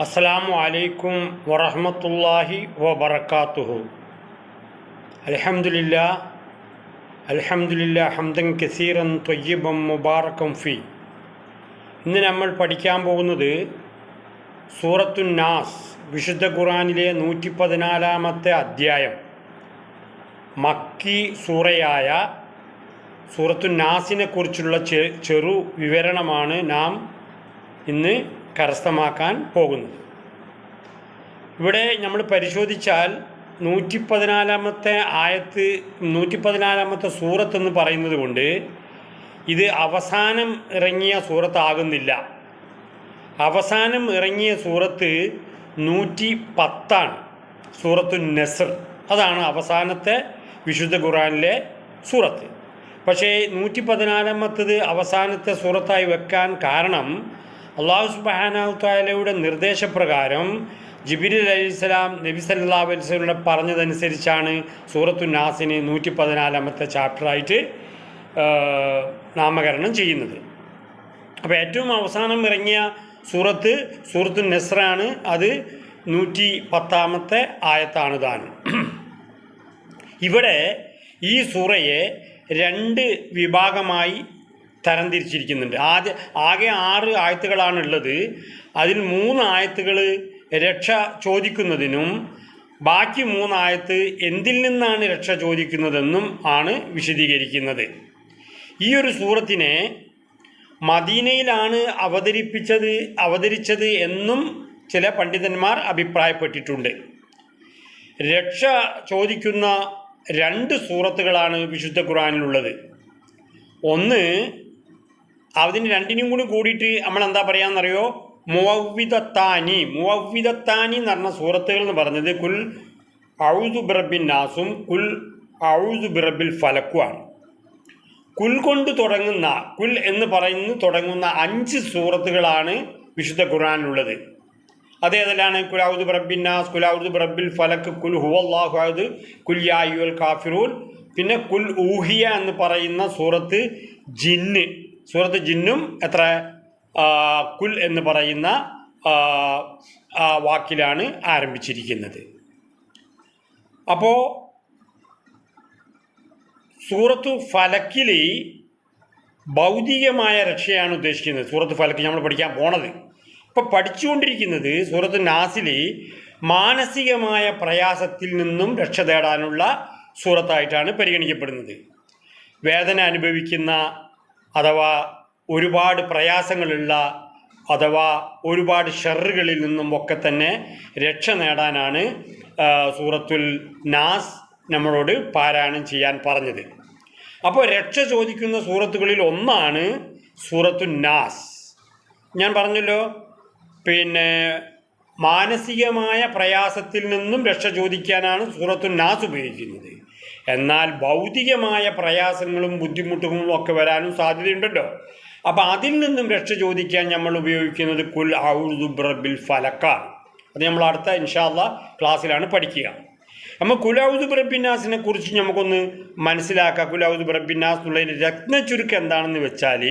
അസ്സലാമു അലൈക്കും വറഹമത്തല്ലാഹി വബറകാതുഹു അലഹമുല്ല അലഹമുല്ല ഹംദൻ കസീറൻ തൊയ്യബം മുബാറക്കം ഫി. ഇന്ന് നമ്മൾ പഠിക്കാൻ പോകുന്നത് സൂറത്തു നാസ് വിശുദ്ധ ഖുറാനിലെ നൂറ്റി പതിനാലാമത്തെ അധ്യായം. മക്കി സൂറയായ സൂറത്തു നാസിനെ കുറിച്ചുള്ള ചെറു വിവരണമാണ് നാം ഇന്ന് കരസ്ഥമാക്കാൻ പോകുന്നത് ഇവിടെ നമ്മൾ പരിശോധിച്ചാൽ നൂറ്റി പതിനാലാമത്തെ ആയത്ത് നൂറ്റി പതിനാലാമത്തെ സൂറത്ത് എന്ന് പറയുന്നത് കൊണ്ട് ഇത് അവസാനം ഇറങ്ങിയ സൂറത്താകുന്നില്ല. അവസാനം ഇറങ്ങിയ സൂറത്ത് നൂറ്റി പത്താണ് സൂറത്തു നസർ. അതാണ് അവസാനത്തെ വിശുദ്ധ ഖുറാനിലെ സൂറത്ത്. പക്ഷേ നൂറ്റി പതിനാലാമത്തത് അവസാനത്തെ സൂറത്തായി വെക്കാൻ കാരണം അള്ളാഹു സുബാനാഹു താലയുടെ നിർദ്ദേശപ്രകാരം ജിബിരി അലൈഹിസ്സലാം നബി സല്ലാ അലൈസ്ലൂടെ പറഞ്ഞതനുസരിച്ചാണ് സൂറത്തു നാസിന് നൂറ്റി പതിനാലാമത്തെ ചാപ്റ്ററായിട്ട് നാമകരണം ചെയ്യുന്നത്. അപ്പോൾ ഏറ്റവും അവസാനം ഇറങ്ങിയ സൂറത്ത് സൂറത്തു നെസ്രാണ്. അത് നൂറ്റി പത്താമത്തെ ആയത്താണ് താനും ഇവിടെ ഈ സൂറയെ രണ്ട് വിഭാഗമായി തരംതിരിച്ചിരിക്കുന്നുണ്ട്. ആദ്യ ആകെ ആറ് ആയത്തുകളാണ് ഉള്ളത് അതിൽ മൂന്ന് ആയത്തുകൾ രക്ഷ ചോദിക്കുന്നതിനും ബാക്കി മൂന്നായത്ത് എന്തിൽ നിന്നാണ് രക്ഷ ചോദിക്കുന്നതെന്നും ആണ് വിശദീകരിക്കുന്നത്. ഈ ഒരു സൂറത്തിനെ മദീനയിലാണ് അവതരിപ്പിച്ചത് അവതരിച്ചത് എന്നും ചില പണ്ഡിതന്മാർ അഭിപ്രായപ്പെട്ടിട്ടുണ്ട്. രക്ഷ ചോദിക്കുന്ന രണ്ട് സൂറത്തുകളാണ് വിശുദ്ധ ഖുറാനിലുള്ളത് ഒന്ന് അതിന് രണ്ടിനും കൂടി കൂടിയിട്ട് നമ്മൾ എന്താ പറയാന്നറിയോ? മുവവിദത്താനി മുവവിദത്താനി എന്ന് പറഞ്ഞ സൂറത്തുകൾ എന്ന് പറഞ്ഞത് കുൽ ഔദു ബിറബിൻ നാസും കുൽ ഔദു ബിറബിൽ ഫലക്കുമാണ് കുൽ കൊണ്ട് തുടങ്ങുന്ന കുൽ എന്ന് പറയുന്നു തുടങ്ങുന്ന അഞ്ച് സൂറത്തുകളാണ് വിശുദ്ധ ഖുറാനിലുള്ളത് അതേതെല്ലാം കുലാവുദ് കുൽ കുലാവുദ് ബിറബിൽ ഫലക്ക് കുൽ ഹുവല്ലാഹുദ് കുൽ യായുൽ കാഫിറൂൻ. പിന്നെ കുൽ ഊഹിയ എന്ന് പറയുന്ന സൂറത്ത് ജിന്ന്. സൂറത്ത് ജിന്നും എത്ര കുൽ എന്ന് പറയുന്ന വാക്കിലാണ് ആരംഭിച്ചിരിക്കുന്നത്. അപ്പോൾ സൂറത്തു ഫലക്കിൽ ഭൗതികമായ രക്ഷയാണ് ഉദ്ദേശിക്കുന്നത്. സൂറത്ത് ഫലക്ക് നമ്മൾ പഠിക്കാൻ പോണത്. ഇപ്പോൾ പഠിച്ചുകൊണ്ടിരിക്കുന്നത് സൂറത്ത് നാസിൽ മാനസികമായ പ്രയാസത്തിൽ നിന്നും രക്ഷ തേടാനുള്ള സൂറത്തായിട്ടാണ് പരിഗണിക്കപ്പെടുന്നത്. വേദന അനുഭവിക്കുന്ന അഥവാ ഒരുപാട് പ്രയാസങ്ങളുള്ള അഥവാ ഒരുപാട് ഷെറുകളിൽ നിന്നും ഒക്കെ തന്നെ രക്ഷ നേടാനാണ് സൂറത്തുൽ നാസ് നമ്മളോട് പാരായണം ചെയ്യാൻ പറഞ്ഞത്. അപ്പോൾ രക്ഷ ചോദിക്കുന്ന സൂറത്തുകളിൽ ഒന്നാണ് സൂറത്തു നാസ്. ഞാൻ പറഞ്ഞല്ലോ പിന്നെ മാനസികമായ പ്രയാസത്തിൽ നിന്നും രക്ഷ ചോദിക്കാനാണ് സൂറത്തു നാസ് ഉപയോഗിക്കുന്നത്. എന്നാൽ ഭൗതികമായ പ്രയാസങ്ങളും ബുദ്ധിമുട്ടുകളും ഒക്കെ വരാനും സാധ്യതയുണ്ടല്ലോ. അപ്പോൾ അതിൽ നിന്നും രക്ഷ ചോദിക്കാൻ നമ്മൾ ഉപയോഗിക്കുന്നത് കുൽ ഔദുബ്രബിൽ ഫലക്കാണ്. അത് നമ്മൾ അടുത്ത ഇൻഷാല്ല ക്ലാസ്സിലാണ് പഠിക്കുക. നമ്മൾ കുലൗദ് ബ്രബിന്നാസിനെ കുറിച്ച് നമുക്കൊന്ന് മനസ്സിലാക്കാം. കുലൗദ് ബ്രബിന്നാസ് രത്ന ചുരുക്കം എന്താണെന്ന് വെച്ചാൽ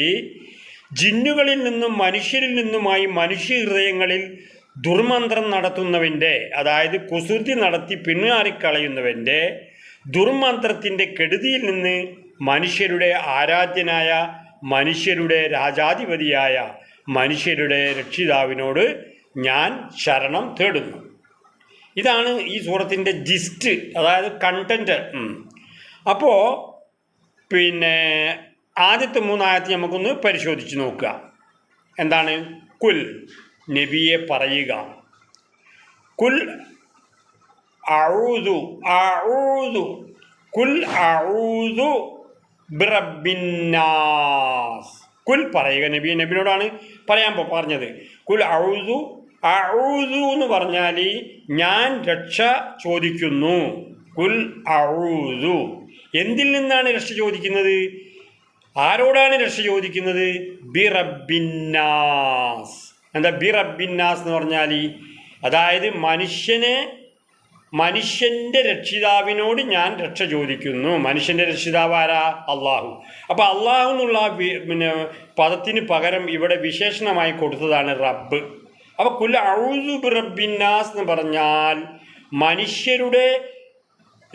ജിന്നുകളിൽ നിന്നും മനുഷ്യരിൽ നിന്നുമായി മനുഷ്യ ഹൃദയങ്ങളിൽ ദുർമന്ത്രം നടത്തുന്നവന്റെ അതായത് കുസൃതി നടത്തി പിന്മാറിക്കളയുന്നവന്റെ ദുർമന്ത്രത്തിന്റെ കെടുതിയിൽ നിന്ന് മനുഷ്യരുടെ ആരാധ്യനായ മനുഷ്യരുടെ രാജാധിപതിയായ മനുഷ്യരുടെ രക്ഷിതാവിനോട് ഞാൻ ശരണം തേടുന്നു. ഇതാണ് ഈ സൂറത്തിന്റെ ജിസ്റ്റ് അതായത് കണ്ടന്റ് അപ്പോൾ പിന്നെ ആദ്യത്തെ മൂന്നായത്ത് നമുക്കൊന്ന് പരിശോധിച്ച് നോക്കുക. എന്താണ്? കുൽ നബിയെ പറയുക. കുൽ അഊദു അഊദു കുൽ അഊദു ബ്രബിന്നാസ് കുൽ പറയുക നബി നബിനോടാണ് പറയാൻ പറഞ്ഞത്. കുൽ ഔദു ഔദു എന്ന് പറഞ്ഞാൽ ഞാൻ രക്ഷ ചോദിക്കുന്നു. കുൽ ഔദു എന്തിൽ നിന്നാണ് രക്ഷ ചോദിക്കുന്നത്? ആരോടാണ് രക്ഷ ചോദിക്കുന്നത്? ബിറബിന്നാസ് എന്താ ബിറബിന്നാസ് എന്ന് പറഞ്ഞാൽ അതായത് മനുഷ്യനെ മനുഷ്യന്റെ രക്ഷിതാവിനോട് ഞാൻ രക്ഷ ചോദിക്കുന്നു. മനുഷ്യന്റെ രക്ഷിതാവ് ആരാ? അള്ളാഹു അപ്പോൾ അള്ളാഹു എന്നുള്ള പിന്നെ പദത്തിന് പകരം ഇവിടെ വിശേഷണമായി കൊടുത്തതാണ് റബ്ബ്. അപ്പോൾ കുൽ ഔദു ബിറബിന്നാസ് എന്ന് പറഞ്ഞാൽ മനുഷ്യരുടെ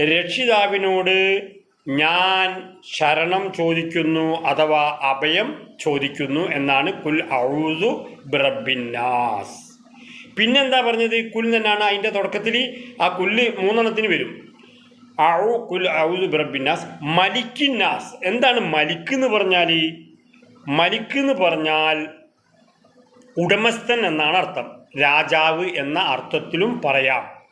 രക്ഷിതാവിനോട് ഞാൻ ശരണം ചോദിക്കുന്നു അഥവാ അഭയം ചോദിക്കുന്നു എന്നാണ് കുൽ ഔസു ബിറബിന്നാസ് പിന്നെന്താ പറഞ്ഞത്? കുൽ തന്നെയാണ് അതിന്റെ തുടക്കത്തിൽ ആ കുല്ല് മൂന്നെണ്ണത്തിന് വരും. ഔ കുൽ ഔദു ബ്രബിന്നാസ് മലിക്കിന്നാസ്. എന്താണ് മലിക്ക് എന്ന് പറഞ്ഞാൽ മലിക്ക് എന്ന് പറഞ്ഞാൽ ഉടമസ്ഥൻ എന്നാണ് അർത്ഥം. രാജാവ് എന്ന അർത്ഥത്തിലും പറയാം.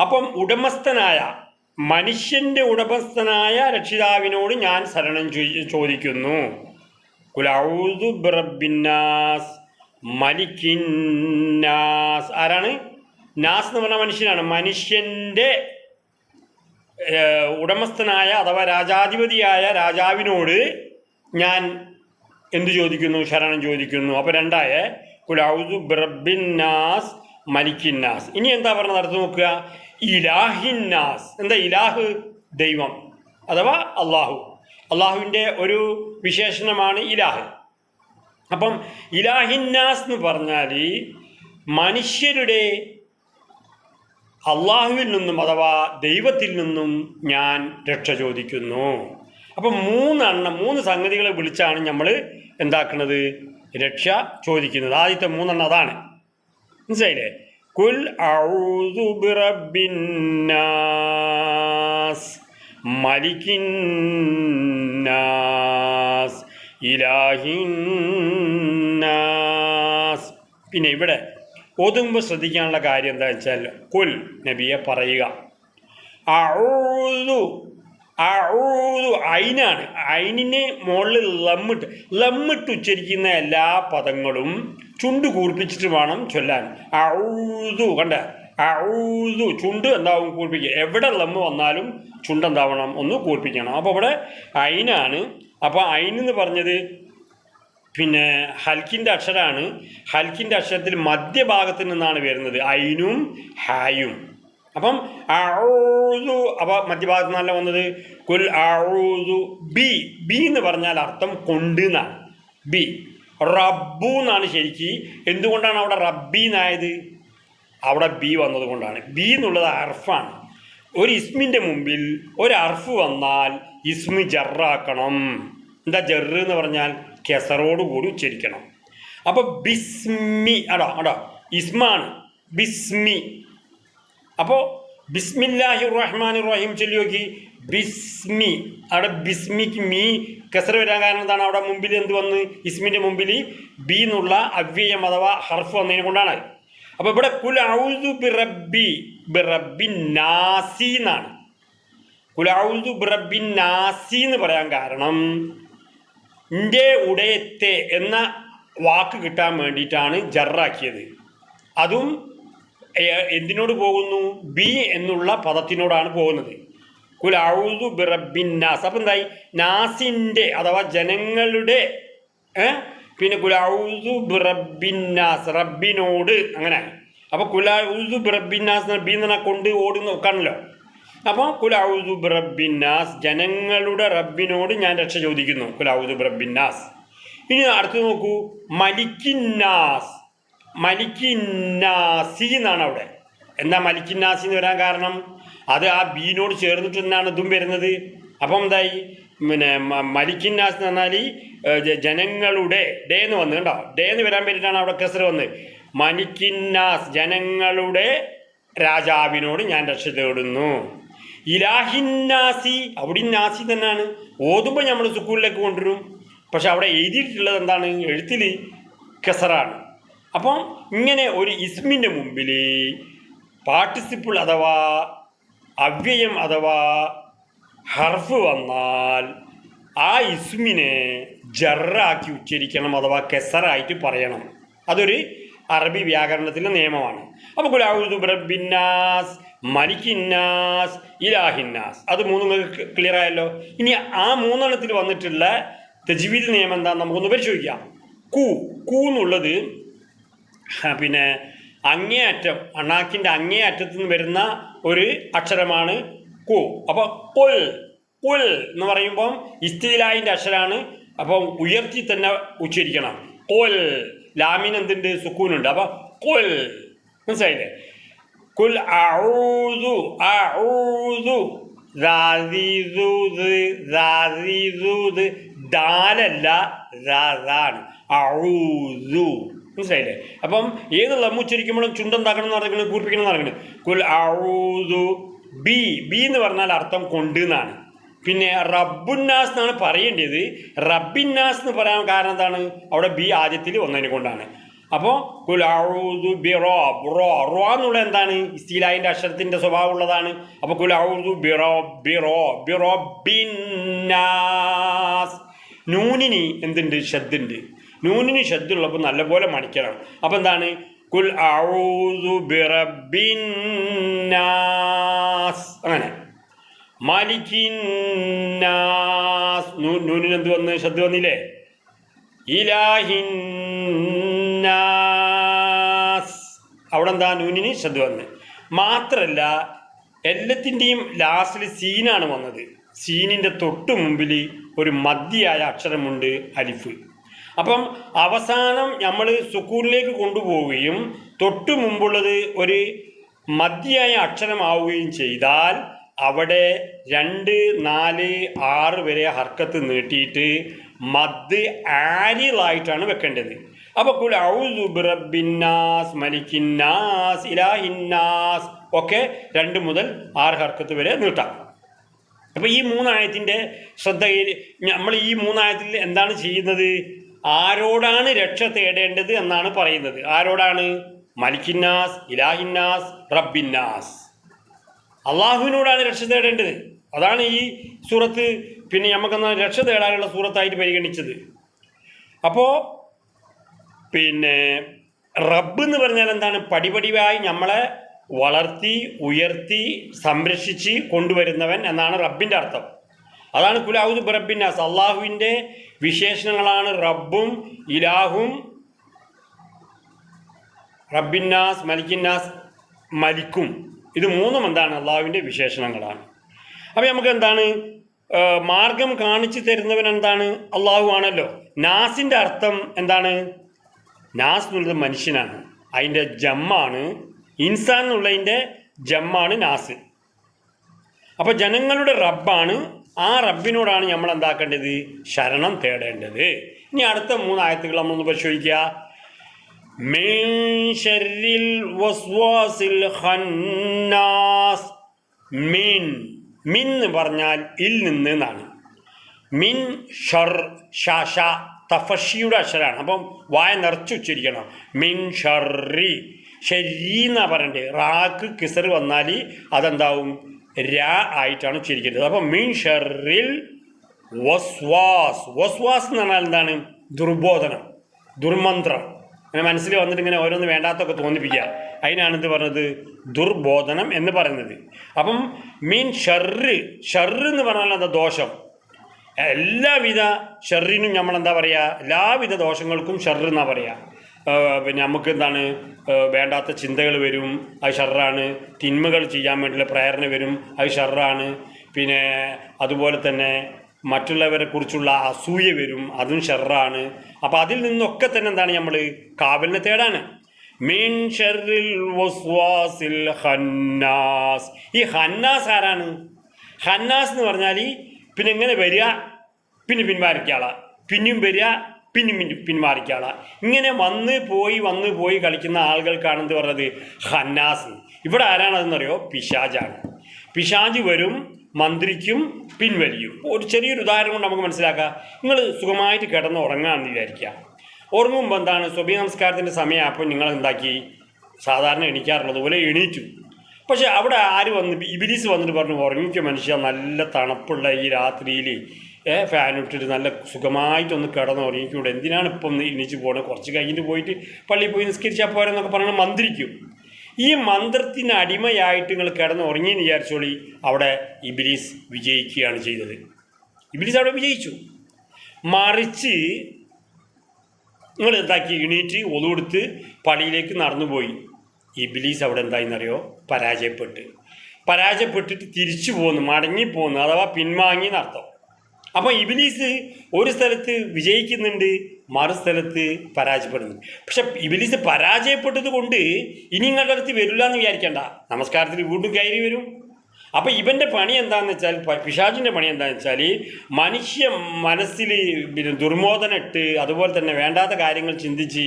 അപ്പം ഉടമസ്ഥനായ മനുഷ്യന്റെ ഉടമസ്ഥനായ രക്ഷിതാവിനോട് ഞാൻ ശരണം ചോദിക്കുന്നു. കുലൗദു ബിറബിന്നാസ് മലിക്കിന്നാസ് ആരാണ്? നാസ് എന്ന് പറഞ്ഞ മനുഷ്യനാണ്. മനുഷ്യന്റെ ഉടമസ്ഥനായ അഥവാ രാജാധിപതിയായ രാജാവിനോട് ഞാൻ എന്ത് ചോദിക്കുന്നു? ശരണം ചോദിക്കുന്നു. അപ്പോൾ രണ്ടായ കുലൗദു ബ്രബിന്നാസ് മലിക്കിന്നാസ് ഇനി എന്താ പറഞ്ഞത്? അടുത്ത് നോക്കുക. ഇലാഹിന്നാസ് എന്താ ഇലാഹ്? ദൈവം. അഥവാ അള്ളാഹു അള്ളാഹുവിന്റെ ഒരു വിശേഷണമാണ് ഇലാഹ്. അപ്പം ഇലാഹിന്നാസ് എന്ന് പറഞ്ഞാൽ മനുഷ്യരുടെ അള്ളാഹുവിൽ നിന്നും അഥവാ ദൈവത്തിൽ നിന്നും ഞാൻ രക്ഷ ചോദിക്കുന്നു. അപ്പം മൂന്നെണ്ണം മൂന്ന് സംഗതികളെ വിളിച്ചാണ് നമ്മൾ എന്താക്കുന്നത് രക്ഷ ചോദിക്കുന്നത്. ആദ്യത്തെ മൂന്നെണ്ണം അതാണ്. മനസ്സിലായില്ലേ? കുൽ മലിക്കിന്നാസ് ഇലാഹിന്നാസ്. പിന്നെ ഇവിടെ ഒതുങ്ങുമ്പോൾ ശ്രദ്ധിക്കാനുള്ള കാര്യം എന്താ വെച്ചാൽ കുൽ നബിയെ പറയുക. അഴുതു അഴുതു ഐനാണ്. ഐനിനെ മുകളിൽ ലമ്മിട്ട് ലമ്മിട്ട് ഉച്ചരിക്കുന്ന എല്ലാ പദങ്ങളും ചുണ്ട് കൂർപ്പിച്ചിട്ട് വേണം ചൊല്ലാൻ. അഴുതു കണ്ട? അഴുതു ചുണ്ട് എന്താവും കൂർപ്പിക്കുക. എവിടെ ലമ്മ് വന്നാലും ചുണ്ട് എന്താവണം? ഒന്ന് കൂർപ്പിക്കണം. അപ്പോൾ ഇവിടെ ഐനാണ് അപ്പോൾ എന്ന് പറഞ്ഞത് പിന്നെ ഹൽക്കിന്റെ അക്ഷരമാണ് ഹൽക്കിന്റെ അക്ഷരത്തിൽ മധ്യഭാഗത്ത് നിന്നാണ് വരുന്നത്. ഐനും ഹായും. അപ്പം ഔദു അപ്പോൾ മധ്യഭാഗത്ത് നിന്നല്ല വന്നത്? കുൽ ഔദു ബി. ബി എന്ന് പറഞ്ഞാൽ അർത്ഥം കൊണ്ട് എന്നാണ്. ബി. റബ്ബു എന്നാണ് ശരിക്ക്. എന്തുകൊണ്ടാണ് അവിടെ റബ്ബി എന്നായത്? അവിടെ ബി വന്നത് കൊണ്ടാണ് ബി എന്നുള്ളത് അർഫാണ്. ഒരു ഇസ്മിന്റെ മുമ്പിൽ ഒരു അർഫ് വന്നാൽ ഇസ്മി ജറാക്കണം. എന്താ ജറ് എന്ന് പറഞ്ഞാൽ കെസറോട് കൂടി ഉച്ചരിക്കണം. അപ്പോൾ ബിസ്മി അടോ അടോ ഇസ്മാണ് ബിസ്മി. അപ്പോൾ ബിസ്മില്ലാഹി റഹ്മാൻ റഹീം ചൊല്ലി നോക്കി. ബിസ്മി അവിടെ ബിസ്മിക്ക് മീ കസർ വരാൻ കാരണം എന്താണ്? അവിടെ മുമ്പിൽ എന്ത് വന്ന്? ഇസ്മിന്റെ മുമ്പിൽ ബി എന്നുള്ള അവ്യയം അഥവാ ഹർഫ് വന്നതിനെ കൊണ്ടാണ്. അപ്പോൾ ഇവിടെ കുൽ ഔദു ബിറബി ബിറബി നാസി എന്നാണ്. ബിറബി നാസി എന്ന് പറയാൻ കാരണം ഇന്റെ ഉടയത്തെ എന്ന വാക്ക് കിട്ടാൻ വേണ്ടിയിട്ടാണ് ജറാക്കിയത്. അതും എന്തിനോട് പോകുന്നു? ബി എന്നുള്ള പദത്തിനോടാണ് പോകുന്നത്. കുലാവുദു ബിറബിന്നാസ് അപ്പം എന്തായി? നാസിന്റെ അഥവാ ജനങ്ങളുടെ പിന്നെ കുലാവുദു ബിറബിന്നാസ് റബ്ബിനോട് അങ്ങനെ. അപ്പോൾ കുൽ ഔദു ബിറബിൻ നാസ് ബി എന്ന് പറഞ്ഞാൽ കൊണ്ട് ഓടി നോക്കാണല്ലോ. അപ്പോൾ കുൽ ബ്രബിന്നാസ് ജനങ്ങളുടെ റബ്ബിനോട് ഞാൻ രക്ഷ ചോദിക്കുന്നു. കുൽ ബ്രബിന്നാസ് ഇനി അടുത്ത് നോക്കൂ. മലിക്കിന്നാസ് മലിക്കിന്നാസി എന്നാണ് അവിടെ. എന്താ മലിക്കിന്നാസി എന്ന് വരാൻ കാരണം? അത് ആ ബീനോട് ചേർന്നിട്ട് തന്നെയാണ് ഇതും വരുന്നത്. അപ്പം എന്തായി? പിന്നെ മലിക്കിന്നാസ് എന്ന് പറഞ്ഞാൽ ജനങ്ങളുടെ ഡേ എന്ന് വന്നു കണ്ടോ? ഡേ എന്ന് വരാൻ വേണ്ടിയിട്ടാണ് അവിടെ കെസർ വന്നത് മലിക്കിന്നാസ് ജനങ്ങളുടെ രാജാവിനോട് ഞാൻ രക്ഷ തേടുന്നു. ഇലാഹിന്നാസി. അവിടെ നാസി തന്നെയാണ് ഓതുമ്പോൾ നമ്മൾ സുക്കൂളിലേക്ക് കൊണ്ടുവരും. പക്ഷെ അവിടെ എഴുതിയിട്ടുള്ളത് എന്താണ്? എഴുത്തിൽ കെസറാണ്. അപ്പം ഇങ്ങനെ ഒരു ഇസ്മിന്റെ മുമ്പിൽ പാർട്ടിസിപ്പിൾ അഥവാ അവ്യയം അഥവാ ഹർഫ് വന്നാൽ ആ ഇസ്മിനെ ജറാക്കി ഉച്ചരിക്കണം അഥവാ കെസറായിട്ട് പറയണം. അതൊരു അറബി വ്യാകരണത്തിലെ നിയമമാണ്. അപ്പോൾ ഗുലാഹുദു ബിന്നാസ് മലിക്കിന്നാസ് ഇലാഹിന്നാസ്. അത് മൂന്നും നിങ്ങൾക്ക് ക്ലിയർ ആയല്ലോ? ഇനി ആ മൂന്നെണ്ണത്തിൽ വന്നിട്ടുള്ള തജ്വീദ് നിയമം എന്താ നമുക്കൊന്ന് പരിശോധിക്കാം. കു. കു എന്നുള്ളത് പിന്നെ അങ്ങേയറ്റം അണ്ണാക്കിന്റെ അങ്ങേയറ്റത്തു നിന്ന് വരുന്ന ഒരു അക്ഷരമാണ് കു. അപ്പോൾ കുൽ കുൽ എന്ന് പറയുമ്പം ഇസ്തിലായിന്റെ അക്ഷരമാണ് അപ്പം ഉയർത്തി തന്നെ ഉച്ചരിക്കണം. കൊൽ ലാമിന് എന്തുണ്ട്? സുക്കൂനുണ്ട്. അപ്പോൾ കൊൽ മനസ്സിലായില്ലേ? കുൽ അഊദു അഊദു ദാദിദൂദ് ദാലല്ല ദാദാണ് അഊദു മനസ്സിലായില്ലേ? അപ്പം ഏത് ലം ഉച്ചരിക്കുമ്പോഴും ചുണ്ടെന്താക്കണം എന്ന് പറയുന്നത് പൂർപ്പിക്കണം എന്ന് പറയുന്നത് കുൽ അഊദു ബി. ബി എന്ന് പറഞ്ഞാൽ അർത്ഥം കൊണ്ട് എന്നാണ്. പിന്നെ റബ്ബുന്നാസ് എന്നാണ് പറയേണ്ടത്. റബ്ബിന്നാസ് എന്ന് പറയാൻ കാരണം എന്താണ്? അവിടെ ബി ആദ്യത്തിൽ ഒന്നതിനെ കൊണ്ടാണ്. അപ്പോൾ കുലാഴുതു ബിറോ ബ്രോ റോ എന്നുള്ള എന്താണ്? ഇസ്തീലായിന്റെ അക്ഷരത്തിന്റെ സ്വഭാവം ഉള്ളതാണ്. അപ്പോൾ കുലാഴുതു ബിറോ ബിറോ ബിറോ ബിന്നാസ് നൂനിന് എന്തുണ്ട്? ഷദ്ദുണ്ട്. നൂനിന് ഷദ്ദുള്ളപ്പോൾ നല്ലപോലെ മണിക്കണം. അപ്പോൾ എന്താണ്? കുൽ ഔദു ബിറബിന്നാസ് അങ്ങനെ. മലിക്കിന്നാസ് നൂനിന് എന്ത് വന്ന്? ഷദ് വന്നില്ലേ? ഇലാഹിന്നാസ് അവിടെ എന്താ നൂനിന് ശബ്ദ വന്ന്? മാത്രല്ല എല്ലാത്തിന്റെയും ലാസ്റ്റിൽ സീനാണ് വന്നത്. സീനിന്റെ തൊട്ട് മുമ്പിൽ ഒരു മദ്യയായ അക്ഷരമുണ്ട് അലിഫ്. അപ്പം അവസാനം നമ്മൾ സുക്കൂറിലേക്ക് കൊണ്ടുപോവുകയും തൊട്ട് മുമ്പുള്ളത് ഒരു മദ്യയായ അക്ഷരമാവുകയും ചെയ്താൽ അവിടെ രണ്ട് നാല് ആറ് വരെ ഹർക്കത്ത് നീട്ടിയിട്ട് മദ് ആരിലായിട്ടാണ് വെക്കേണ്ടത്. അപ്പോൾ കുൽ ഔദു മലിക്കിന്നാസ് ഇലാഹിന്നാസ് ഒക്കെ രണ്ട് മുതൽ ആറ് ഹർക്കത്ത് വരെ നീട്ടാം. അപ്പോൾ ഈ മൂന്നായത്തിന്റെ ശ്രദ്ധയിൽ നമ്മൾ ഈ മൂന്നായത്തിൽ എന്താണ് ചെയ്യുന്നത്? ആരോടാണ് രക്ഷ തേടേണ്ടത് എന്നാണ് പറയുന്നത്. ആരോടാണ്? മലിക്കിന്നാസ് ഇലാഹിന്നാസ് റബ്ബിന്നാസ്. അള്ളാഹുവിനോടാണ് രക്ഷ തേടേണ്ടത്. അതാണ് ഈ സൂറത്ത് പിന്നെ നമുക്കെന്നാൽ രക്ഷ തേടാനുള്ള സൂറത്തായിട്ട് പരിഗണിച്ചത്. അപ്പോൾ പിന്നെ റബ്ബ് എന്ന് പറഞ്ഞാൽ എന്താണ്? പടിപടിയായി നമ്മളെ വളർത്തി ഉയർത്തി സംരക്ഷിച്ച് കൊണ്ടുവരുന്നവൻ എന്നാണ് റബ്ബിന്റെ അർത്ഥം. അതാണ് കുലാവുദ് ബറബിന്നാസ് അള്ളാഹുവിന്റെ വിശേഷണങ്ങളാണ് റബ്ബും ഇലാഹും. റബ്ബിന്നാസ് മലിക്കിന്നാസ് മലിക്കും. ഇത് മൂന്നും എന്താണ്? അള്ളാഹുവിന്റെ വിശേഷണങ്ങളാണ്. അപ്പോൾ നമുക്ക് എന്താണ്? മാർഗം കാണിച്ചു തരുന്നവൻ എന്താണ്? അള്ളാഹു ആണല്ലോ. നാസിന്റെ അർത്ഥം എന്താണ്? നാസ് എന്നുള്ളത് മനുഷ്യനാണ്. അതിന്റെ ജമ്മാണ് ഇൻസാൻ എന്നുള്ളതിന്റെ ജമ്മാണ് നാസ്. അപ്പോൾ ജനങ്ങളുടെ റബ്ബാണ് ആ റബ്ബിനോടാണ് നമ്മൾ എന്താക്കേണ്ടത്? ശരണം തേടേണ്ടത്. ഇനി അടുത്ത മൂന്ന് മൂന്നായത്തുകൾ നമ്മളൊന്ന് പരിശോധിക്കുക. മീൻ വസ്വാസിൽ മിൻ മിൻ എന്ന് പറഞ്ഞാൽ ഇൽ നിന്ന് എന്നാണ്. മിൻ ഷർ ഷാഷ തഫഷിയുടെ അക്ഷരമാണ് അപ്പം വായ നിറച്ച് ഉച്ചരിക്കണം മിൻ ഷർറി ഷെരി എന്നാ പറയണ്ടേ. റാക്ക് കിസർ വന്നാൽ അതെന്താവും? രാ ആയിട്ടാണ് ഉച്ചരിക്കേണ്ടത് അപ്പം മിൻ ഷെറിൽ വസ്വാസ്. വസ്വാസ് എന്ന് പറഞ്ഞാൽ എന്താണ്? ദുർബോധനം. ദുർമന്ത്രം. അങ്ങനെ മനസ്സിൽ വന്നിട്ട് ഇങ്ങനെ ഓരോന്ന് വേണ്ടാത്തൊക്കെ തോന്നിപ്പിക്കുക. അതിനാണ് എന്ത് പറഞ്ഞത്? ദുർബോധനം എന്ന് പറയുന്നത്. അപ്പം മീൻ ഷർറ്. ഷർറ് എന്ന് പറഞ്ഞാൽ എന്താ? ദോഷം. എല്ലാവിധ ഷെറിനും നമ്മൾ എന്താ പറയുക എല്ലാവിധ ദോഷങ്ങൾക്കും ഷെറ് എന്നാ പറയുക പിന്നെ നമുക്ക് എന്താണ് വേണ്ടാത്ത ചിന്തകൾ വരും അത് ഷെറാണ്. തിന്മകൾ ചെയ്യാൻ വേണ്ടിയുള്ള പ്രേരണ വരും അത് ഷെറാണ്. പിന്നെ അതുപോലെ തന്നെ മറ്റുള്ളവരെ കുറിച്ചുള്ള അസൂയ വരും അതും ഷെറാണ്. അപ്പോൾ അതിൽ നിന്നൊക്കെ തന്നെ എന്താണ് നമ്മൾ കാവലിനെ തേടാണ് മീൻ ഷെറിൽ വസ്വാസിൽ ഹന്നാസ് ഈ ഹന്നാസ് ആരാണ്? ഹന്നാസ് എന്ന് പറഞ്ഞാൽ പിന്നെ എങ്ങനെ വരിക? പിന്നെ പിന്മാറിക്കാള പിന്നെയും വരിക പിന്നെയും പിൻ പിന്മാറിക്കാള ഇങ്ങനെ വന്ന് പോയി വന്ന് പോയി കളിക്കുന്ന ആളുകൾക്കാണ് എന്ത് പറഞ്ഞത്? ഹന്നാസ് ഇവിടെ ആരാണതെന്നറിയോ? പിശാജാണ് പിശാജ് വരും മന്ത്രിക്കും പിൻവലിയും. ഒരു ചെറിയൊരു ഉദാഹരണം കൊണ്ട് നമുക്ക് മനസ്സിലാക്കാം. നിങ്ങൾ സുഖമായിട്ട് കിടന്ന് ഉറങ്ങാമെന്ന് വിചാരിക്കുക ഉറങ്ങുമ്പോൾ എന്താണ്? സ്വഭി നമസ്കാരത്തിന്റെ സമയം അപ്പോൾ നിങ്ങൾ എന്താക്കി സാധാരണ എണീക്കാറുള്ളത് പോലെ എണീറ്റു. പക്ഷെ അവിടെ ആര് വന്ന് ഇബിലീസ് വന്നിട്ട് പറഞ്ഞു ഉറങ്ങിക്കോ മനുഷ്യ നല്ല തണുപ്പുള്ള ഈ രാത്രിയിൽ ഫാൻ ഇട്ടിട്ട് നല്ല സുഖമായിട്ടൊന്ന് കിടന്ന് ഉറങ്ങിക്കൂടെ എന്തിനാണ് ഇപ്പം ഇനിച്ച് പോകണത് കുറച്ച് കഴിഞ്ഞിട്ട് പോയിട്ട് പള്ളിയിൽ പോയി നിസ്കരിച്ചാൽ പോരെന്നൊക്കെ പറഞ്ഞാൽ മന്ത്രിക്കും. ഈ മന്ത്രത്തിന് അടിമയായിട്ട് നിങ്ങൾ കിടന്ന് ഉറങ്ങിയെന്ന് വിചാരിച്ചോളി അവിടെ ഇബിലീസ് വിജയിക്കുകയാണ് ചെയ്തത്. ഇബിലീസ് അവിടെ വിജയിച്ചു. മറിച്ച് നിങ്ങൾ എന്താക്കി എണീറ്റ് ഒതുകൊടുത്ത് പള്ളിയിലേക്ക് നടന്നുപോയി. ഇബിലീസ് അവിടെ എന്തായിന്നറിയോ? പരാജയപ്പെട്ട്. പരാജയപ്പെട്ടിട്ട് തിരിച്ചു പോകുന്നു മടങ്ങി പോകുന്നു അഥവാ പിൻവാങ്ങി എന്നർത്ഥം അപ്പോൾ ഇബിലീസ് ഒരു സ്ഥലത്ത് വിജയിക്കുന്നുണ്ട് മറുസ്ഥലത്ത് പരാജയപ്പെടുന്നു പക്ഷെ ഇബിലീസ് പരാജയപ്പെട്ടത് കൊണ്ട് ഇനി നിങ്ങളുടെ അടുത്ത് വരില്ല എന്ന് വിചാരിക്കണ്ട. നമസ്കാരത്തിൽ വീണ്ടും കയറി വരും. അപ്പോൾ ഇവന്റെ പണി എന്താണെന്ന് വെച്ചാൽ പിശാചിന്റെ പണി എന്താണെന്ന് വെച്ചാൽ മനുഷ്യ മനസ്സിൽ പിന്നെ ദുർമോദനിട്ട് അതുപോലെ തന്നെ വേണ്ടാത്ത കാര്യങ്ങൾ ചിന്തിച്ച്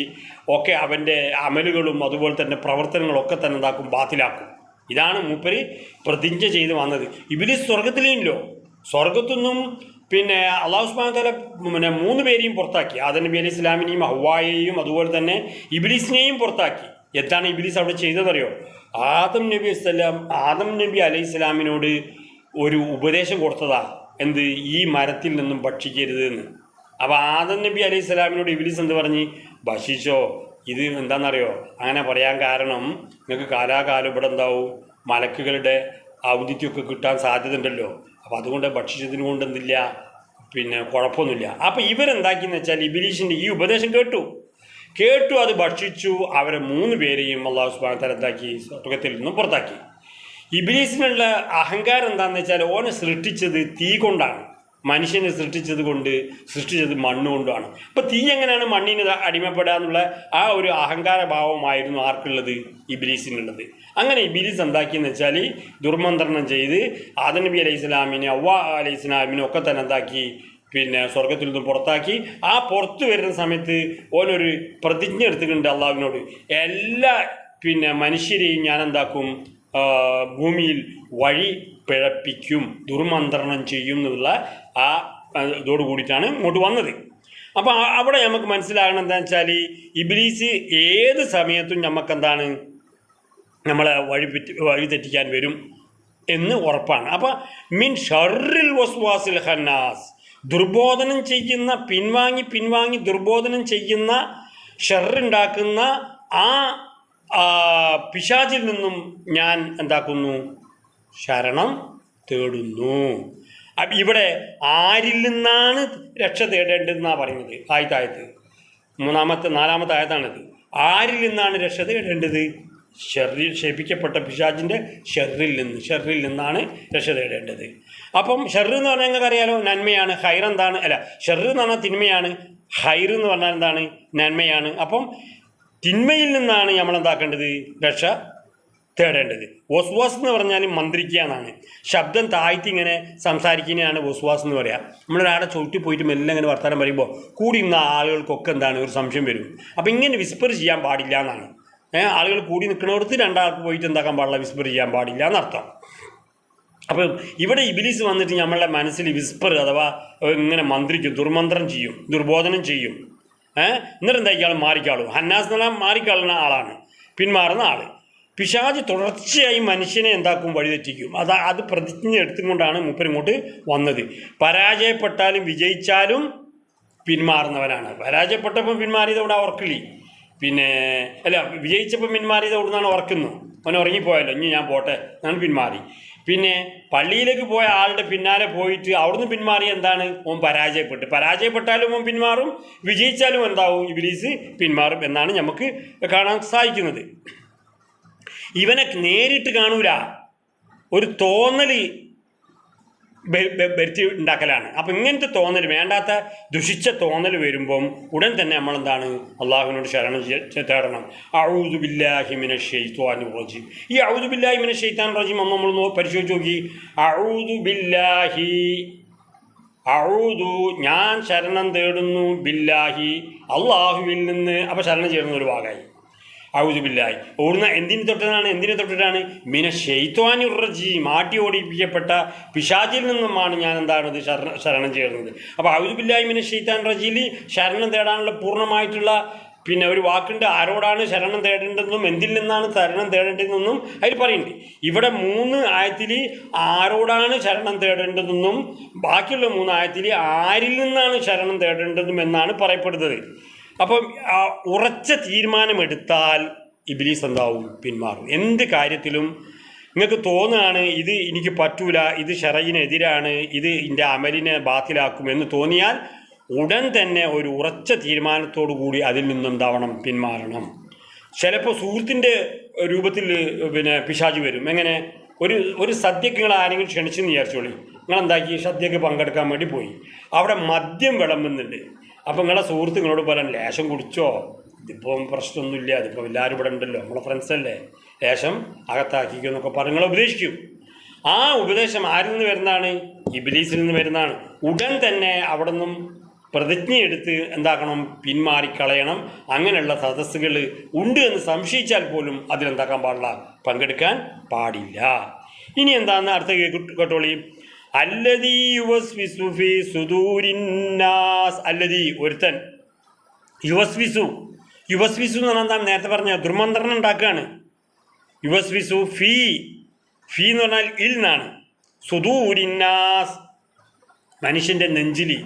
ഒക്കെ അവന്റെ അമലുകളും അതുപോലെ തന്നെ പ്രവർത്തനങ്ങളൊക്കെ തന്നെ എന്താക്കും ബാത്തിലാക്കും. ഇതാണ് മൂപ്പര് പ്രതിജ്ഞ ചെയ്ത് വന്നത്. ഇവർ സ്വർഗത്തിലില്ലോ സ്വർഗത്തുനിന്നും പിന്നെ അള്ളാഹു സുബ്ഹാനഹു തല പിന്നെ മൂന്ന് പേരെയും പുറത്താക്കി. ആദനബി അലി ഇസ്ലാമിനെയും ഹവായെയും അതുപോലെ തന്നെ ഇബിലിസിനെയും പുറത്താക്കി. എന്താണ് ഇബിലിസ് അവിടെ ചെയ്തതറിയോ ആദം നബി അസ്സലാം ആദം നബി അലൈഹി ഇസ്ലാമിനോട് ഒരു ഉപദേശം കൊടുത്തതാ. എന്ത്? ഈ മരത്തിൽ നിന്നും ഭക്ഷിക്കരുത് എന്ന് അപ്പോൾ ആദം നബി അലൈഹി ഇസ്ലാമിനോട് ഇബിലിസ് എന്ത് പറഞ്ഞ്? ഭക്ഷിച്ചോ. ഇത് എന്താണെന്നറിയോ? അങ്ങനെ പറയാൻ കാരണം നിങ്ങൾക്ക് കാലാകാലം ഇവിടെ എന്താവും? മലക്കുകളുടെ ഔദിത്യമൊക്കെ കിട്ടാൻ സാധ്യത ഉണ്ടല്ലോ അപ്പോൾ അതുകൊണ്ട് ഭക്ഷിച്ചതിന് കൊണ്ട് എന്തില്ല പിന്നെ കുഴപ്പമൊന്നുമില്ല. അപ്പോൾ ഇവരെന്താക്കിയെന്ന് വെച്ചാൽ ഇബിലീഷിന്റെ ഈ ഉപദേശം കേട്ടു. കേട്ടു അത് ഭക്ഷിച്ചു അവരെ മൂന്ന് പേരെയും അള്ളാഹു സുബാന തലത്താക്കി സ്വർഗത്തിൽ നിന്നും പുറത്താക്കി. ഇബിലീസിനുള്ള അഹങ്കാരം എന്താണെന്ന് വെച്ചാൽ ഓനെ സൃഷ്ടിച്ചത് തീ കൊണ്ടാണ്. മനുഷ്യനെ സൃഷ്ടിച്ചത് കൊണ്ട് സൃഷ്ടിച്ചത് മണ്ണ് കൊണ്ടാണ്. അപ്പോൾ തീ എങ്ങനെയാണ് മണ്ണിന് അടിമപ്പെടുക എന്നുള്ള ആ ഒരു അഹങ്കാര ഭാവമായിരുന്നു ആർക്കുള്ളത് ഇബിലീസിനുള്ളത്. അങ്ങനെ ഇബിലീസ് എന്താക്കിയെന്ന് വെച്ചാൽ ദുർമന്ത്രണം ചെയ്ത് ആദനബി അലൈഹി ഇസ്ലാമിനെ അവ്വ അലൈഹി ഇസ്ലാമിനെ ഒക്കെ തന്നെ എന്താക്കി? പിന്നെ സ്വർഗത്തിൽ നിന്ന് പുറത്താക്കി. ആ പുറത്തു വരുന്ന സമയത്ത് ഓനൊരു പ്രതിജ്ഞ എടുത്തിട്ടുണ്ട് അള്ളാഹുവിനോട്. എല്ലാ പിന്നെ മനുഷ്യരെയും ഞാൻ എന്താക്കും? ഭൂമിയിൽ വഴി പിഴപ്പിക്കും ദുർമന്ത്രണം ചെയ്യും എന്നുള്ള ആ ഇതോട് കൂടിയിട്ടാണ് ഇങ്ങോട്ട് വന്നത്. അപ്പോൾ അവിടെ നമുക്ക് മനസ്സിലാകണം എന്താണെന്ന് വെച്ചാൽ ഇബ്ലീസ് ഏത് സമയത്തും നമുക്ക് എന്താണ് നമ്മളെ വഴി വഴി തെറ്റിക്കാൻ വരും എന്ന് ഉറപ്പാണ്. അപ്പം മീൻ ഷറിൽ വസ്വാസിൽ ഹന്നാസ് ദുർബോധനം ചെയ്യുന്ന പിൻവാങ്ങി പിൻവാങ്ങി ദുർബോധനം ചെയ്യുന്ന ഷെറുണ്ടാക്കുന്ന ആ പിശാചിൽ നിന്നും ഞാൻ എന്താക്കുന്നു? ശരണം തേടുന്നു. ഇവിടെ ആരിൽ നിന്നാണ് രക്ഷ തേടേണ്ടതെന്നാണ് പറയുന്നത്? ആയത്തായത്ത് മൂന്നാമത്തെ നാലാമത്തെ ആയത്താണിത്. ആരിൽ നിന്നാണ് രക്ഷ തേടേണ്ടത്? ഷെറിൽ ക്ഷേപിക്കപ്പെട്ട പിശാചിന്റെ ഷെറിൽ നിന്ന് ഷെറിൽ നിന്നാണ് രക്ഷ തേടേണ്ടത് അപ്പം ഷെറ് എന്ന് പറഞ്ഞാൽ നിങ്ങൾക്ക് അറിയാലോ നന്മയാണ് ഹൈർ എന്താണ്? അല്ല ഷെറ് എന്ന് പറഞ്ഞാൽ തിന്മയാണ് ഹൈർ എന്ന് പറഞ്ഞാൽ എന്താണ്? നന്മയാണ്. അപ്പം തിന്മയിൽ നിന്നാണ് നമ്മൾ എന്താക്കേണ്ടത്? രക്ഷ തേടേണ്ടത്. വസ്വാസ് എന്ന് പറഞ്ഞാൽ മന്ത്രിക്കുക എന്നാണ്. ശബ്ദം താഴ്ത്തി ഇങ്ങനെ സംസാരിക്കുന്നതാണ് വസ്വാസ് എന്ന് പറയുക നമ്മളൊരാളെ ചുറ്റി പോയിട്ട് മെല്ലെ ഇങ്ങനെ വർത്തമാനം പറയുമ്പോൾ കൂടി നിന്ന ആളുകൾക്കൊക്കെ എന്താണ് ഒരു സംശയം വരും. അപ്പം ഇങ്ങനെ വിസ്പർ ചെയ്യാൻ പാടില്ല എന്നാണ്. ആളുകൾ കൂടി നിൽക്കുന്നിടത്ത് രണ്ടാൾക്ക് പോയിട്ട് എന്താക്കാൻ പാടില്ല വിസ്പർ ചെയ്യാൻ പാടില്ല എന്നർത്ഥം. അപ്പം ഇവിടെ ഇബിലിസ് വന്നിട്ട് നമ്മളുടെ മനസ്സിൽ വിസ്പർ അഥവാ ഇങ്ങനെ മന്ത്രിക്കും ദുർമന്ത്രം ചെയ്യും ദുർബോധനം ചെയ്യും. ഏഹ് എന്നിട്ട് എന്താ ഇയാൾ മാറിക്കാളും? ഹന്നാസ് എന്ന് മാറിക്കാളുന്ന ആളാണ് പിന്മാറുന്ന ആൾ. പിശാജ് തുടർച്ചയായി മനുഷ്യനെ എന്താക്കും വഴിതെറ്റിക്കും. അത് അത് പ്രതിജ്ഞ എടുത്തുകൊണ്ടാണ് മൂപ്പരിങ്ങോട്ട് വന്നത്. പരാജയപ്പെട്ടാലും വിജയിച്ചാലും പിന്മാറുന്നവനാണ്. പരാജയപ്പെട്ടപ്പോൾ പിന്മാറിയത് അവിടെ ഓർക്കില്ലേ പിന്നെ അല്ല വിജയിച്ചപ്പോൾ പിന്മാറിയത് അവിടെ നിന്നാണ് ഉറക്കുന്നു അവൻ ഉറങ്ങിപ്പോയല്ലോ ഇനി ഞാൻ പോട്ടെ ഞാൻ പിന്മാറി. പിന്നെ പള്ളിയിലേക്ക് പോയ ആളുടെ പിന്നാലെ പോയിട്ട് അവിടുന്ന് പിന്മാറി എന്താണ്? ഓൻ പരാജയപ്പെട്ട്. പരാജയപ്പെട്ടാലും ഓൻ പിന്മാറും വിജയിച്ചാലും എന്താവും? ഇബിലീസ് പിന്മാറും എന്നാണ് നമുക്ക് കാണാൻ സാധിക്കുന്നത്. ഇവനെ നേരിട്ട് കാണൂല. ഒരു ബെ- വരുത്തി ഉണ്ടാക്കലാണ്. അപ്പം ഇങ്ങനത്തെ തോന്നൽ വേണ്ടാത്ത ദുഷിച്ച തോന്നൽ വരുമ്പം ഉടൻ തന്നെ നമ്മൾ എന്താണ് അള്ളാഹുവിനോട് ശരണം തേടണം. അഊദു ബില്ലാഹി മിന റജീം. ഈ അഊദു ബില്ലാഹി മിന ഷെയ്ത്താൻ റജീം അമ്മ നമ്മൾ പരിശോധിച്ച് നോക്കി. അഊദു ബില്ലാഹി അഊദു ഞാൻ ശരണം തേടുന്നു ബില്ലാഹി അള്ളാഹുവിൽ നിന്ന് അപ്പോൾ ശരണം ചെയ്യുന്ന ഒരു ഭാഗമായി ഔദുബില്ലായി ഓടുന്ന എന്തിന് തൊട്ടതാണ്? എന്തിനെ തൊട്ടിട്ടാണ്? മിന ഷെയ്ത്വാനുറജി മാറ്റി ഓടിപ്പിക്കപ്പെട്ട പിശാചിൽ നിന്നുമാണ് ഞാൻ എന്താണ് ശരണ ശരണം ചേർന്നത്. അപ്പോൾ ഔജുബില്ലായി മിന ഷെയ്ത്താൻ റജീലി ശരണം തേടാനുള്ള പൂർണമായിട്ടുള്ള പിന്നെ ഒരു വാക്കുണ്ട്. ആരോടാണ് ശരണം തേടേണ്ടതെന്നും എന്തിൽ നിന്നാണ് ശരണം തേടേണ്ടതെന്നും അതിൽ പറയുന്നുണ്ട്. ഇവിടെ മൂന്ന് ആയത്തിൽ ആരോടാണ് ശരണം തേടേണ്ടതെന്നും ബാക്കിയുള്ള മൂന്ന് ആയത്തിൽ ആരിൽ നിന്നാണ് ശരണം തേടേണ്ടതും എന്നാണ് പറയപ്പെടുന്നത്. അപ്പം ഉറച്ച തീരുമാനമെടുത്താൽ ഇബിലീസ് എന്താവും? പിന്മാറും. എന്ത് കാര്യത്തിലും നിങ്ങൾക്ക് തോന്നുകയാണ് ഇത് എനിക്ക് പറ്റൂല ഇത് ഷെറയിനെതിരാണ് ഇത് എന്റെ അമലിനെ ബാത്തിലാക്കും എന്ന് തോന്നിയാൽ ഉടൻ തന്നെ ഒരു ഉറച്ച തീരുമാനത്തോടു കൂടി അതിൽ നിന്നും എന്താവണം? പിന്മാറണം. ചിലപ്പോൾ സുഹൃത്തിന്റെ രൂപത്തിൽ പിന്നെ പിശാചി വരും. എങ്ങനെ? ഒരു ഒരു സദ്യക്ക് നിങ്ങൾ ആരെങ്കിലും ക്ഷണിച്ചെന്ന് വിചാരിച്ചോളി. നിങ്ങൾ എന്താക്കി സദ്യക്ക് പങ്കെടുക്കാൻ വേണ്ടി പോയി. അവിടെ മദ്യം വിളമ്പുന്നുണ്ട്. അപ്പം നിങ്ങളുടെ സുഹൃത്ത് നിങ്ങളോട് പറയാൻ ലേശം കുടിച്ചോ? ഇതിപ്പം പ്രശ്നമൊന്നുമില്ല ഇതിപ്പോൾ എല്ലാവരും ഇവിടെ ഉണ്ടല്ലോ നമ്മളെ ഫ്രണ്ട്സ് അല്ലേ? ലേശം അകത്താക്കിക്കോ എന്നൊക്കെ പറഞ്ഞ് നിങ്ങളെ ഉപദേശിക്കും. ആ ഉപദേശം ആരിൽ നിന്ന് വരുന്നതാണ്? ഇബിലീസിൽ നിന്ന് വരുന്നതാണ്. ഉടൻ തന്നെ അവിടെ നിന്നും പ്രതിജ്ഞയെടുത്ത് എന്താക്കണം? പിന്മാറിക്കളയണം. അങ്ങനെയുള്ള സദസ്സുകൾ ഉണ്ട് എന്ന് സംശയിച്ചാൽ പോലും അതിലെന്താക്കാൻ പാടില്ല? പങ്കെടുക്കാൻ പാടില്ല. ഇനി എന്താണെന്ന് അടുത്ത കേട്ടു- കേട്ടോളി. അല്ലതീ സുദൂരിന്നാസ്. ഒരുത്തൻ. യുവസ്വിസു. യുവസ്വിസു എന്ന് പറഞ്ഞാൽ നേരത്തെ പറഞ്ഞ ദുർമന്ത്രണം ഉണ്ടാക്കുകയാണ്. യുവസ്വിസു ഫീ. ഫീ എന്ന് പറഞ്ഞാൽ ഇൽ എന്നാണ്. സുദൂരിന്നാസ്. മനുഷ്യന്റെ നെഞ്ചിലി.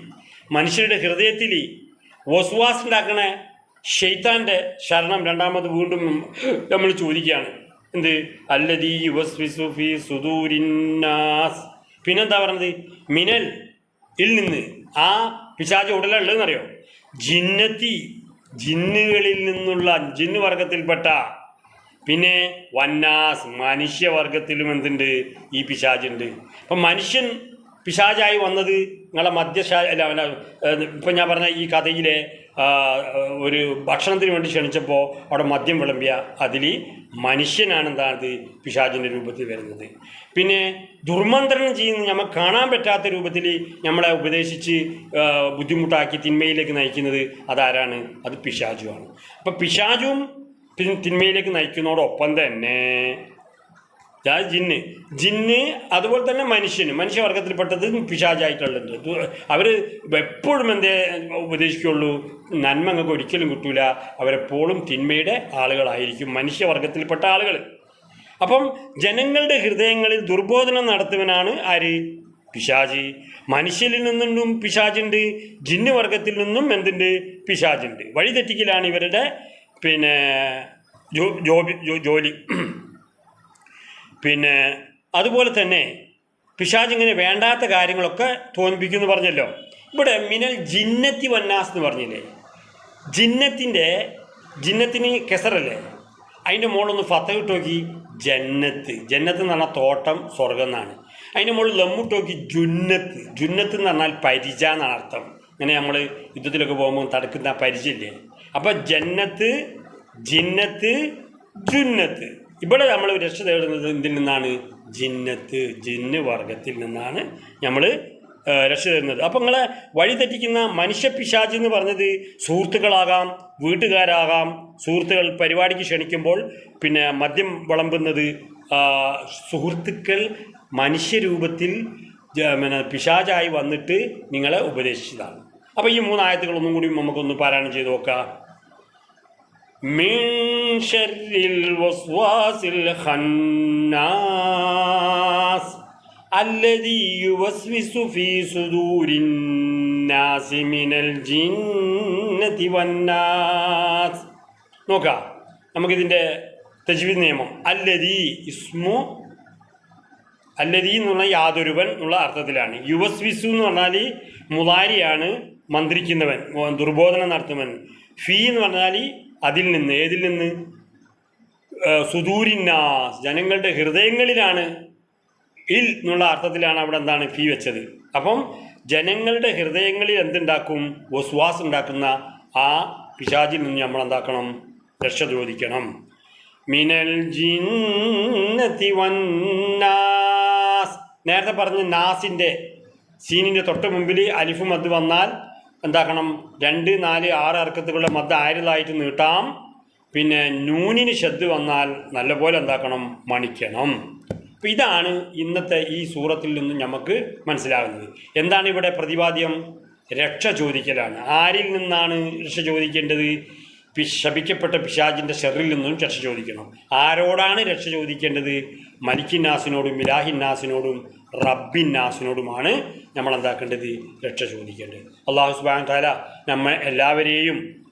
മനുഷ്യരുടെ ഹൃദയത്തിൽ വസ്വാസ് ഉണ്ടാക്കണ ഷെയ്ത്താന്റെ ശരണം രണ്ടാമത് വീണ്ടും നമ്മൾ ചോദിക്കുകയാണ്. എന്ത്? അല്ലതീ യുവസ്വിസു ഫീ സുദൂരിന്നാസ്. പിന്നെന്താ പറഞ്ഞത്? മിനൽ ഇൽ നിന്ന് ആ പിശാച് ഉടലുള്ളതെന്നറിയോ ജിന്നത്തി ജിന്നുകളിൽ നിന്നുള്ള ജിന്ന് വർഗത്തിൽപ്പെട്ട പിന്നെ വന്നാസ് മനുഷ്യവർഗത്തിലും എന്തുണ്ട്? ഈ പിശാചുണ്ട്. അപ്പം മനുഷ്യൻ പിശാചായി വന്നത് നിങ്ങളെ മധ്യശാല ഇപ്പം ഞാൻ പറഞ്ഞ ഈ കഥയിലെ ഒരു ഭക്ഷണത്തിന് വേണ്ടി ക്ഷണിച്ചപ്പോൾ അവിടെ മദ്യം വിളമ്പിയ അതിൽ മനുഷ്യനാണ് എന്താണ് പിശാചിന്റെ രൂപത്തിൽ വരുന്നത്. പിന്നെ ദുർമന്ത്രണം ചെയ്യുന്ന നമ്മൾ കാണാൻ പറ്റാത്ത രൂപത്തിൽ നമ്മളെ ഉപദേശിച്ച് ബുദ്ധിമുട്ടാക്കി തിന്മയിലേക്ക് നയിക്കുന്നത് അതാരാണ്? അത് പിശാചുവാണ്. അപ്പം പിശാചും തിന്മയിലേക്ക് നയിക്കുന്നതോടൊപ്പം തന്നെ അതായത് ജിന്ന്. ജിന്ന് അതുപോലെ തന്നെ മനുഷ്യന്. മനുഷ്യവർഗത്തിൽപ്പെട്ടത് പിശാചായിട്ടുള്ളത് അവർ എപ്പോഴും എന്തേ ഉപദേശിക്കുള്ളൂ നന്മ അങ്ങൾക്ക് ഒരിക്കലും കിട്ടൂല. അവരെപ്പോഴും തിന്മയുടെ ആളുകളായിരിക്കും മനുഷ്യവർഗത്തിൽപ്പെട്ട ആളുകൾ അപ്പം ജനങ്ങളുടെ ഹൃദയങ്ങളിൽ ദുർബോധനം നടത്തുവനാണ് ആര്? പിശാജ് മനുഷ്യരിൽ നിന്നും പിശാജുണ്ട് ജിന്ന് വർഗത്തിൽ നിന്നും എന്തുണ്ട്? പിശാജുണ്ട് വഴിതെറ്റിക്കലാണ് ഇവരുടെ പിന്നെ ജോലി. പിന്നെ അതുപോലെ തന്നെ പിശാജിങ്ങനെ വേണ്ടാത്ത കാര്യങ്ങളൊക്കെ തോന്നിപ്പിക്കുമെന്ന് പറഞ്ഞല്ലോ. ഇവിടെ മിനൽ ജിന്നത്തി വന്നാസ് എന്ന് പറഞ്ഞില്ലേ? ജിന്നത്തിന്റെ ജിന്നത്തിന് കെസറല്ലേ അതിന്റെ മുകളിലൊന്ന് ഫത്ത നോക്കി ജന്നത്ത്. ജന്നത്ത് എന്ന് പറഞ്ഞാൽ തോട്ടം സ്വർഗം എന്നാണ്. അതിന്റെ മുകളിൽ ലമ്മുട്ടോക്കി ജുന്നത്ത്. ജുന്നത്ത് എന്ന് പറഞ്ഞാൽ പരിച എന്നാണ് അർത്ഥം. ഇങ്ങനെ നമ്മൾ യുദ്ധത്തിലൊക്കെ പോകുമ്പോൾ തടുക്കുന്ന പരിചയില്ലേ അപ്പോൾ ജന്നത്ത് ജിന്നത്ത് ജുന്നത്ത്. ഇവിടെ നമ്മൾ രക്ഷ തേടുന്നത് എന്തിൽ നിന്നാണ്? ജിന്നത്ത് ജിന്ന് വർഗത്തിൽ നിന്നാണ് നമ്മൾ രക്ഷ തരുന്നത് അപ്പം നിങ്ങളെ വഴി തെറ്റിക്കുന്ന മനുഷ്യ പിശാച് എന്ന് പറഞ്ഞത് സുഹൃത്തുക്കളാകാം വീട്ടുകാരാകാം. സുഹൃത്തുക്കൾ പരിപാടിക്ക് ക്ഷണിക്കുമ്പോൾ പിന്നെ മദ്യം വിളമ്പുന്നത് സുഹൃത്തുക്കൾ മനുഷ്യരൂപത്തിൽ പിന്നെ പിശാചായി വന്നിട്ട് നിങ്ങളെ ഉപദേശിച്ചതാണ്. അപ്പോൾ ഈ മൂന്നായത്തുകളൊന്നും കൂടി നമുക്കൊന്ന് പാരായണം ചെയ്ത് നോക്കാം. من شر الوسواس الخناس الذي يوسوس في صدور الناس من الجنة والناس നോക്കാം നമുക്കിതിൻ്റെ തജ്വീദ് നിയമം അല്ലതി ഇസ്മു അല്ലതി എന്ന് പറഞ്ഞാൽ യാതൊരുവൻ എന്നുള്ള അർത്ഥത്തിലാണ് യുവസ്വിസു എന്ന് പറഞ്ഞാൽ മുതാരിയാണ് മന്ത്രിക്കുന്നവൻ ഓ- ദുർബോധനം നടത്തുന്നവൻ ഫീ എന്ന് പറഞ്ഞാൽ അതിൽ നിന്ന് ഏതിൽ നിന്ന്? സുദൂരിന്നാസ് ജനങ്ങളുടെ ഹൃദയങ്ങളിലാണ്. ഇൽ എന്നുള്ള അർത്ഥത്തിലാണ് അവിടെ എന്താണ് ഫീ വെച്ചത്. അപ്പം ജനങ്ങളുടെ ഹൃദയങ്ങളിൽ എന്തുണ്ടാക്കും? വസ്വാസ് ഉണ്ടാക്കുന്ന ആ പിശാചിൽ നിന്ന് നമ്മൾ എന്താക്കണം? രക്ഷ ചോദിക്കണം. മിനൽ ജിന്നതി വന്നാസ്. നേരത്തെ പറഞ്ഞ നാസിന്റെ സീനിന്റെ തൊട്ട് മുമ്പിൽ അലിഫും അത് വന്നാൽ എന്താക്കണം? രണ്ട് നാല് ആറ് അർക്കത്തുകളുടെ മദ്ദ ആരിലായിട്ട് നീട്ടാം. പിന്നെ നൂനിന് ശബ്ദ് വന്നാൽ നല്ലപോലെ എന്താക്കണം? മണിക്കണം. അപ്പം ഇതാണ് ഇന്നത്തെ ഈ സൂറത്തിൽ നിന്നും നമുക്ക് മനസ്സിലാകുന്നത് എന്താണ് ഇവിടെ പ്രതിപാദ്യം? രക്ഷ ചോദിക്കലാണ്. ആരിൽ നിന്നാണ് രക്ഷ ചോദിക്കേണ്ടത്? പി ശപിക്കപ്പെട്ട പിശാജിന്റെ ഷെറിൽ നിന്നും രക്ഷ ചോദിക്കണം. ആരോടാണ് രക്ഷ ചോദിക്കേണ്ടത്? മലിക്കിന്നാസിനോടും മിലാഹിന്നാസിനോടും റബ്ബിന്നാസിനോടുമാണ് നമ്മൾ എന്താക്കേണ്ടത് രക്ഷ ചോദിക്കേണ്ടത്. അള്ളാഹു സുബാൻ താല നമ്മെ എല്ലാവരെയും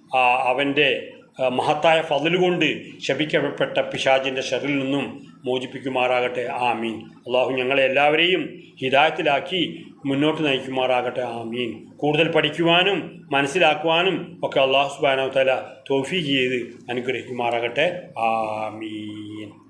അവന്റെ മഹത്തായ ഫതിൽ കൊണ്ട് ശപിക്കപ്പെട്ട പിശാജിന്റെ ഷെറിൽ നിന്നും മോചിപ്പിക്കുമാറാകട്ടെ. ആമീൻ. അള്ളാഹു ഞങ്ങളെ എല്ലാവരെയും ഹിതായത്തിലാക്കി മുന്നോട്ട് നയിക്കുമാറാകട്ടെ. ആമീൻ. കൂടുതൽ പഠിക്കുവാനും മനസ്സിലാക്കുവാനും ഒക്കെ അള്ളാഹു സുബാനോ തല തോഫി ചെയ്ത് അനുഗ്രഹിക്കുമാറാകട്ടെ. ആമീൻ.